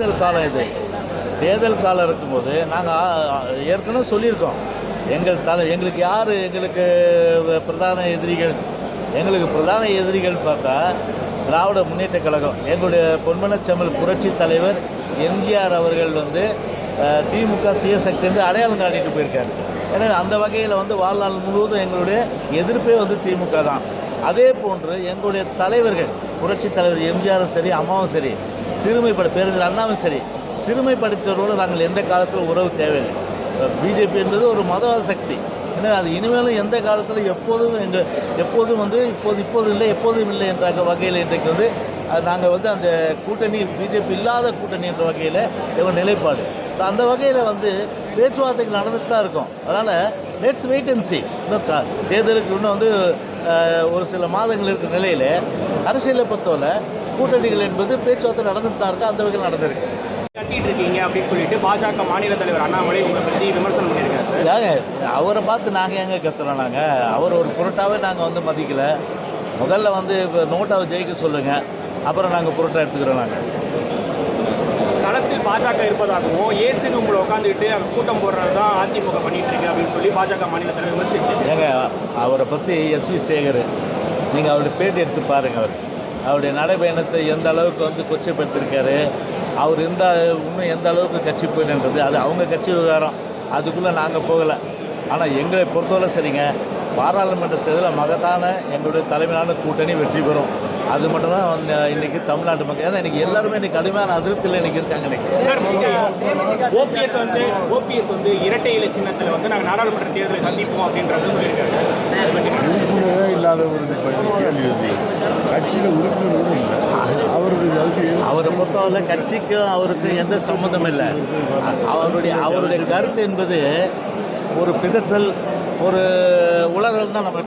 தேர்தல் காலம் இது. தேர்தல் காலம் இருக்கும்போது நாங்கள் ஏற்கனவே சொல்லியிருக்கோம். எங்கள் தலை எங்களுக்கு யார் எங்களுக்கு பிரதான எதிரிகள்? எங்களுக்கு பிரதான எதிரிகள் பார்த்தா திராவிட முன்னேற்ற கழகம். எங்களுடைய பொன்மனச்செம்மல் புரட்சி தலைவர் எம்ஜிஆர் அவர்கள் வந்து திமுக தீய சக்தி என்று அடையாளம் காட்டிட்டு போயிருக்காரு. ஏன்னா அந்த வகையில் வந்து வாழ்நாள் முழுவதும் எங்களுடைய எதிர்ப்பே வந்து திமுக தான். அதே போன்று எங்களுடைய தலைவர்கள் புரட்சி தலைவர் எம்ஜிஆரும் சரி அம்மாவும் சரி சிறுமைப்பட பேருந்து அண்ணாவும் சரி. சிறுமைப்படுத்தவரோடு நாங்கள் எந்த காலத்திலும் உறவு தேவையில்லை. பிஜேபி என்பது ஒரு மதவாத சக்தி. எனவே அது இனிமேலும் எந்த காலத்தில் எப்போதும் எங்கள் எப்போதும் வந்து இப்போது இப்போதும் இல்லை எப்போதும் இல்லை என்ற வகையில் இன்றைக்கு வந்து நாங்கள் வந்து அந்த கூட்டணி பிஜேபி இல்லாத கூட்டணி என்ற வகையில் எங்கள் நிலைப்பாடு. ஸோ அந்த வகையில் வந்து பேச்சுவார்த்தைகள் நடந்துட்டு தான் இருக்கும். அதனால் லெட்ஸ் வெயிட் அண்ட் சி இன்னும் க தேர்தலுக்கு இன்னும் வந்து ஒரு சில மாதங்கள் இருக்கிற நிலையில் அரசியலை பொறுத்தவரை கூட்டணிகள் என்பது பேச்சுவார்த்தை நடந்துட்டு தான் இருக்கு அந்த வகையில் நடந்திருக்கு. கட்டிட்டு இருக்கீங்க அப்படின்னு சொல்லிட்டு பாஜக மாநில தலைவர் அண்ணாமலை உங்களை பற்றி விமர்சனம் பண்ணியிருக்காரு. அவரை பார்த்து நாங்கள் எங்கே கத்துறோம் நாங்கள் அவர் ஒரு பொருட்டாவே நாங்கள் வந்து மதிக்கல. முதல்ல வந்து இப்போ நோட்டாவை ஜெயிக்க சொல்லுங்கள் அப்புறம் நாங்கள் பொருட்டா எடுத்துக்கிறோம் நாங்கள் களத்தில் பாஜக இருப்பதாகவும் ஏசி உங்களை உட்காந்துக்கிட்டு அங்கே கூட்டம் போடுறது தான் அதிமுக பண்ணிட்டு இருக்கு அப்படின்னு சொல்லி பாஜக மாநில தலைவர் ஏங்க அவரை பற்றி எஸ்வி சேகர் நீங்கள் அவருடைய பேட்டி எடுத்து பாருங்கள் அவர். அவருடைய நடைபயணத்தை எந்த அளவுக்கு வந்து கொச்சைப்படுத்திருக்காரு அவர் இந்த இன்னும் எந்த அளவுக்கு கட்சி போயிடுன்றது அது அவங்க கட்சி விவகாரம் அதுக்குள்ளே நாங்கள் போகலை. ஆனால் எங்களை பொறுத்தவரை சரிங்க பாராளுமன்ற தேர்தலில் மகத்தான எங்களுடைய தலைமையிலான கூட்டணி வெற்றி பெறும். அது மட்டும் தான் வந்து இன்னைக்கு தமிழ்நாட்டு மக்கள் ஏன்னா இன்னைக்கு எல்லாருமே இன்னைக்கு கடுமையான அதிருப்தியில் இன்னைக்கு இருக்காங்க இன்னைக்கு. ஓபிஎஸ் வந்து ஓபிஎஸ் வந்து இரட்டை இலை சின்னத்தில் வந்து நாங்கள் நாடாளுமன்ற தேர்தலை சந்திப்போம் அப்படின்றது சொல்லியிருக்காங்க அதை பத்தி என்ன? கேள்வி இது கட்சியில் உறுப்பினர் இல்லை. அவருடைய அவரை பொறுத்தவரை கட்சிக்கும் அவருக்கும் எந்த சம்மந்தம் இல்லை. அவருடைய அவருடைய கருத்து என்பது ஒரு பிதற்றல் ஒரு உளறல் தான் நம்ம